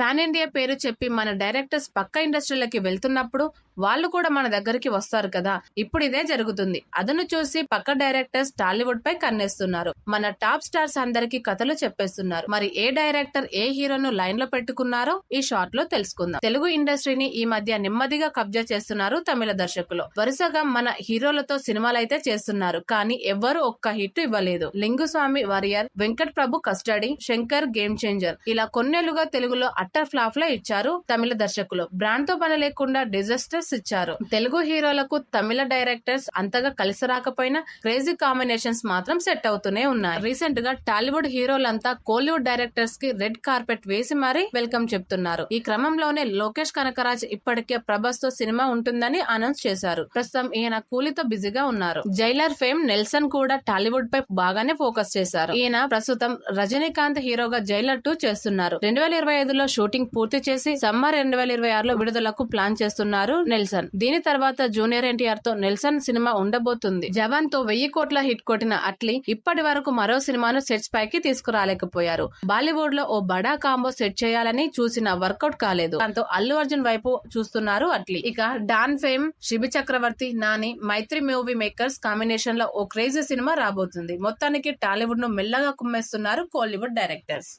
Pan India పేరు చెప్పి మన డైరెక్టర్స్ పక్క ఇండస్ట్రీలకి వెళ్తున్నప్పుడు వాళ్ళు కూడా మన దగ్గరికి వస్తారు కదా. ఇప్పుడు ఇదే జరుగుతుంది. అదను చూసి పక్క డైరెక్టర్స్ టాలీవుడ్ పై కన్నేస్తున్నారు. మన టాప్ స్టార్స్ అందరికి కథలు చెప్పేస్తున్నారు. మరి ఏ డైరెక్టర్ ఏ హీరోను లైన్లో పెట్టుకున్నారో ఈ షార్ట్లో తెలుసుకుందాం. తెలుగు ఇండస్ట్రీని ఈ మధ్య నెమ్మదిగా కబ్జా చేస్తున్నారు తమిళ దర్శకులు. వరుసగా మన హీరోలతో సినిమాలైతే చేస్తున్నారు. కానీ ఎవ్వరు ఒక్క హిట్ ఇవ్వలేదు. Lingusamy Warrior Venkat Prabhu Custody Shankar Game Changer. ఇలా కొన్నేళ్ళుగా తెలుగులో అట్టర్ ఫ్లాప్ లా ఇచ్చారు తమిళ దర్శకులు. బ్రాండ్తో పని లేకుండా డిజాస్టర్స్ ఇచ్చారు. తెలుగు హీరోలకు తమిళ డైరెక్టర్స్ అంతగా కలిసి రాకపోయినా క్రేజీ కాంబినేషన్స్ మాత్రం సెట్ అవుతూనే ఉన్నాయి. రీసెంట్గా టాలీవుడ్ హీరోలంతా కోలీవుడ్ డైరెక్టర్స్కి రెడ్ కార్పెట్ వేసి మరీ వెల్కమ్ చెప్తున్నారు. ఈ క్రమంలోనే లోకేష్ కనకరాజ్ ఇప్పటికే ప్రభాస్తో సినిమా ఉంటుందని అనౌన్స్ చేశారు. ప్రస్తుతం ఈయన కూలీతో బిజీగా ఉన్నారు. జైలర్ ఫేమ్ నెల్సన్ కూడా టాలీవుడ్ పై బాగానే ఫోకస్ చేశారు. ఈయన ప్రస్తుతం రజనీకాంత్ హీరోగా జైలర్ టూ చేస్తున్నారు. రెండు వేల ఇరవై ఐదులో షూటింగ్ పూర్తి చేసి సమ్మర్ రెండు వేల ఇరవై ఆరులో విడుదలకు ప్లాన్ చేస్తున్నారు నెల్సన్. దీని తర్వాత జూనియర్ ఎన్టీఆర్తో నెల్సన్ సినిమా ఉండబోతుంది. జవాన్తో వెయ్యి కోట్ల హిట్ కొట్టిన అట్లీ ఇప్పటి వరకు మరో సినిమాను సెట్స్ పైకి తీసుకురాలేకపోయారు. బాలీవుడ్లో ఓ బడా కాంబో సెట్ చేయాలని చూసిన వర్కౌట్ కాలేదు. దాంతో అల్లు అర్జున్ వైపు చూస్తున్నారు అట్లీ. ఇక Don fame Sibi Chakravarthi Nani Mythri Movie Makers కాంబినేషన్లో ఓ క్రేజీ సినిమా రాబోతుంది. మొత్తానికి టాలీవుడ్ను మెల్లగా కుమ్మేస్తున్నారు కోలీవుడ్ డైరెక్టర్స్.